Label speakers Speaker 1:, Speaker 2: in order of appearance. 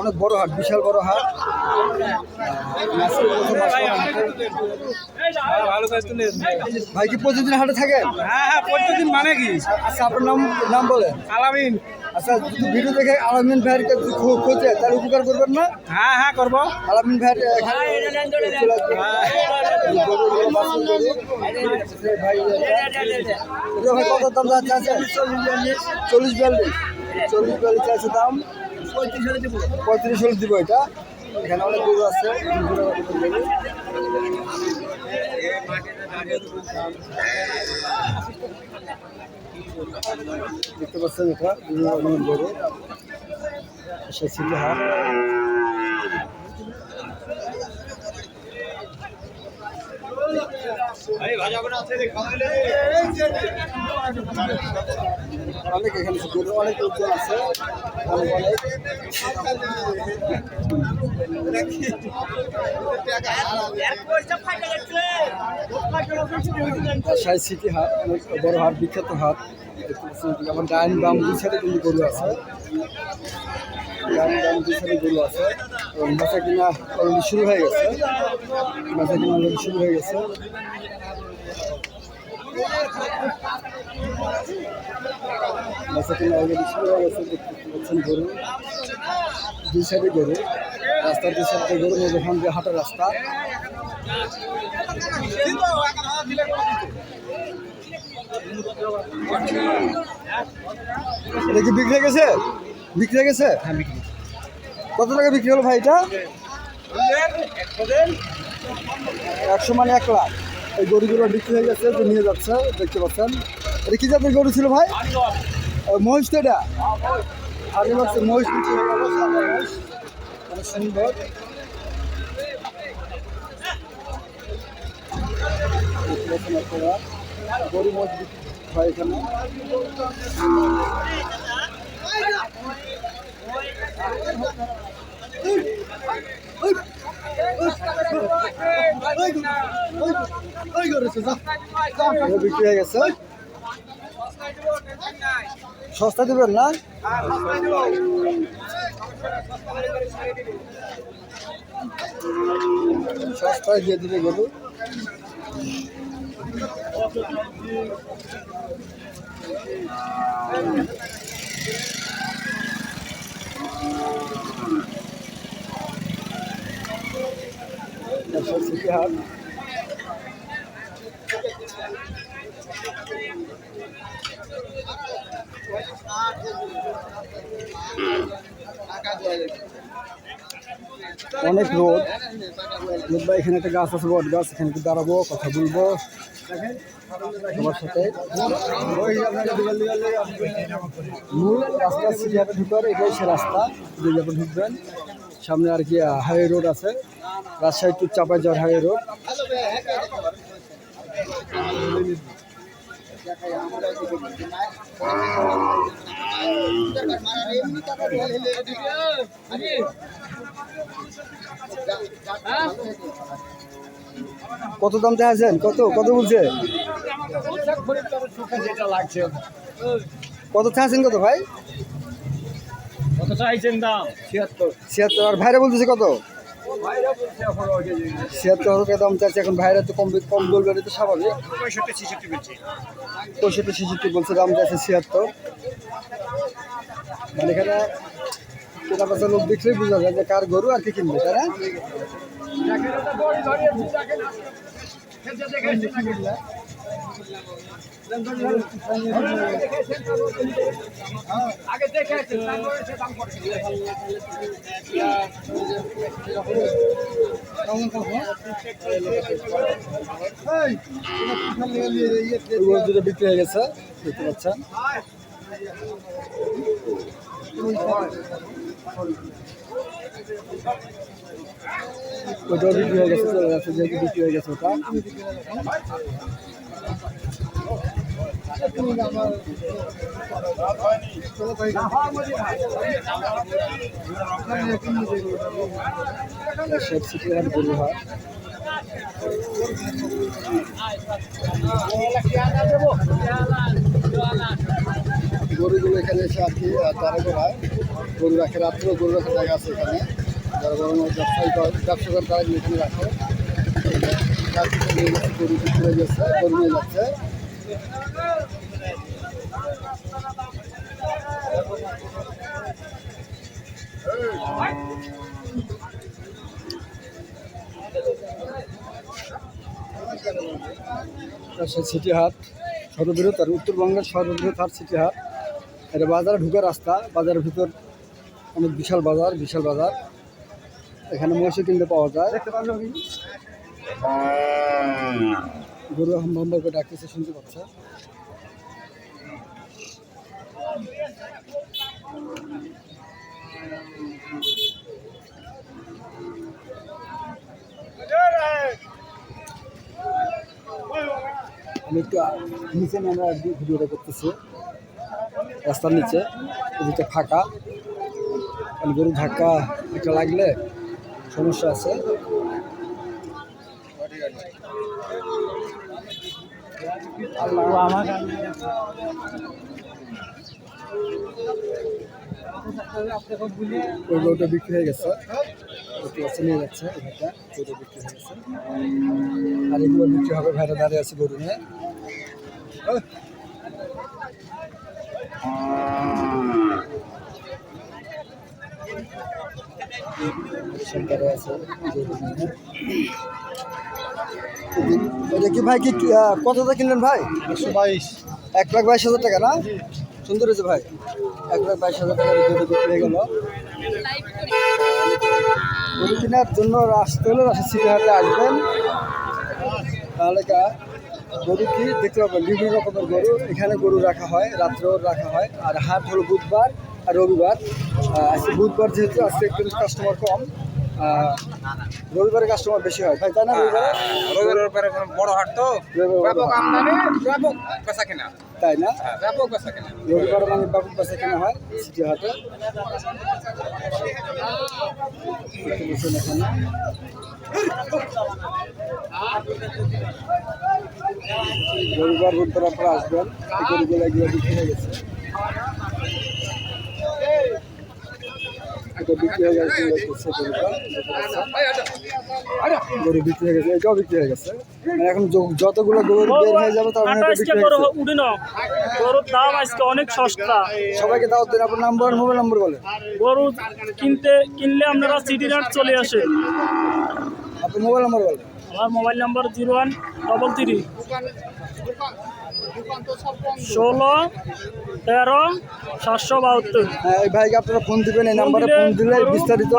Speaker 1: অনেক বড় হাট বিশাল বড় হাট। ভাই কি প্রতিদিন হাটে থাকেন?
Speaker 2: হ্যাঁ হ্যাঁ প্রত্যেকদিন মানে কি?
Speaker 1: আচ্ছা আপনার নাম নাম বলেন।
Speaker 2: আলামিন।
Speaker 1: আচ্ছা যদি ভিডিও দেখে আলামিন ভাইয়ের খোঁজে তাহলে উপকার করবেন না?
Speaker 2: হ্যাঁ হ্যাঁ করব।
Speaker 1: আলামিন ভাইয়ের পছন্দ করি। ভাই কত দাম চল্লিশ বিয়াল্লিশ। চল্লিশ বিয়াল্লিশ আছে দাম। পঁয়ত্রিশ হলে দিব। এটা। এখানে অনেক আছে। দেখতে পাচ্ছেন এটা বিভিন্ন রকমের গরু। এসেছিল অনেক এখানে অনেক রাজশাহী সিটি হাট, অনেক বড় হাট, বিখ্যাত হাট। আমার ডাইন বাম দুই সাইডে কিন্তু গরু আছে। ডাইন বাম দুই সাইডে গরু আছে। বেচা কিনা অলরেডি শুরু হয়ে গেছে। বেচা কিনা অলরেডি শুরু হয়ে গেছে। বেচা কিনা অলরেডি শুরু হয়ে গেছে, দেখতে পাচ্ছেন গরু। দুই সাইডে গরু। রাস্তার দুই সাইডে গরু মধ্যখান দিয়ে হাঁটার রাস্তা। এটা কি বিক্রি গেছে? বিক্রি হয়ে গেছে? কত টাকা বিক্রি হলো ভাই এটা? একশো মানে এক লাখ। এই গরুগুলো বিক্রি হয়ে গেছে, যে নিয়ে যাচ্ছে, দেখতে পাচ্ছেন। এটা কি জাতের গরু ছিল ভাই? মহিষ তো এটা? মহিষ বিক্রি অনেক সুন্দর। পাচ্ছেন আপনারা গরু মহিষ বিক্রি হয় এখানে এটা বিক্রি হয়ে গেছে সস্তা দেবেন না সস্তায় দিয়ে দিবে গরু রাজশাহী সিটি হাট অনেক রোদ। রোদ এখানে একটা গাছ আছে, বট গাছ, এখানে দাঁড়াবো, কথা বলব। সাথে। রাস্তা এটাই সে রাস্তা। সামনে আর কি হাইওয়ে রোড আছে। রাজশাহী টু যাওয়ার হাইওয়ে রোড কত দাম চাইছেন? কত? কত বলছে? কত চাইছেন কত ভাই?
Speaker 2: কত চাইছেন দাম? ছিয়াত্তর।
Speaker 1: ছিয়াত্তর। আর ভাইরা বলতেছে কত? ছিয়াত্তর হাজার দাম চাচ্ছে এখন ভাইরা তো কম কম বলবে এটা তো স্বাভাবিক।
Speaker 2: পঁয়ষট্টি ছেষট্টি বলছি।
Speaker 1: পঁয়ষট্টি ছেষট্টি বলছে দাম চাচ্ছে ছিয়াত্তর। মানে এখানে কেনা বেচা লোক দেখলেই বোঝা যায় যে কার গরু আর কি কিনবে তারা বিক্রি হয়ে গেছে দেখতে পাচ্ছেন বিক্রি হয়ে গেছে বিক্রি হয়ে গেছে ওটা। হাট গরুগুলো এখানে এসে আর কি তারা করায় গরু রাখে, রাত্রেও গরু রাখার জায়গা আছে এখানে। যারা বড় ব্যবসায়ী ব্যবসা করে তারা এখানে রাখে। নিয়ে গরু হয়ে যাচ্ছে গরু নিয়ে যাচ্ছে। সিটি হাট, সর্ববৃহৎ আর উত্তরবঙ্গের সর্ববৃহৎ হাট সিটি হাট। এটা বাজারে ঢুকার রাস্তা, বাজারের ভিতর অনেক বিশাল বাজার বিশাল বাজার। এখানে মহিষে কিনতে পাওয়া যায়। গরু হাম হাম করে ডাকতেছে, শুনতে পাচ্ছে? আমি একটু নিচে আমরা ভিডিওটা করতেছি। রাস্তার নিচে, এদিকে ফাঁকা। গরু ধাক্কা একটা লাগলে সমস্যা আছে। ওই গরুটা বিক্রি হয়ে গেছে। আছে, নিয়ে যাচ্ছে ওইটা গরু বিক্রি হয়ে গেছে। আর এগুলো বিক্রি হবে ভাইরা দাঁড়িয়ে আছে গরু নিয়ে। আছে। এটা কি ভাই কি কি, আহ, কত টাকা কিনলেন ভাই?
Speaker 2: একশো বাইশ।
Speaker 1: এক লাখ বাইশ হাজার টাকা না? সুন্দর হয়েছে ভাই। এক লাখ বাইশ হাজার টাকা হয়ে গেল। গরু কেনার জন্য আসতে হলে রাশি সিটি আসবেন। তাহলে কা গরু কি দেখতে পাবেন বিভিন্ন রকমের গরু। এখানে গরু রাখা হয় রাত্রেও রাখা হয়। আর হাট হলো বুধবার আর রবিবার। আজকে বুধবার যেহেতু আজকে একটু কাস্টমার কম। রবিবারে কাস্টমার বেশি হয়। তাই না রবিবারে?
Speaker 3: রবিবারের পরে কোনো বড় হাট তো। ব্যাপক। আমদানি ব্যাপক বেচা কেনা।
Speaker 1: তাই না?
Speaker 3: হ্যাঁ, ব্যাপক বেচা কেনা।
Speaker 1: রবিবার মানে ব্যাপক বেচা কেনা হয় সিটি হাটে। রবিবার বুধবার আপনারা আসবেন। এই গরুগুলো এগুলো বিক্রি হয়ে গেছে। এটা বিক্রি হয়ে গেছে। গরু বিক্রি হয়ে গেছে এটাও বিক্রি হয়ে গেছে। মানে এখন যতগুলো গরু বের হয়ে যাবে তার মানে বিক্রি।
Speaker 4: উঠে না গরুর দাম আজকে অনেক সস্তা।
Speaker 1: সবাইকে দাও দিন আপনার নাম্বার মোবাইল নম্বর বলে
Speaker 4: গরু কিনতে কিনলে আপনারা সিটি রাট চলে আসে।
Speaker 1: আপনি মোবাইল নম্বর বলেন।
Speaker 4: আমার mobile number zero one double three ষোলো তেরো সাতশো বাহাত্তর।
Speaker 1: হ্যাঁ ভাইকে আপনারা ফোন দিবেন এই নাম্বারে ফোন দিলে বিস্তারিত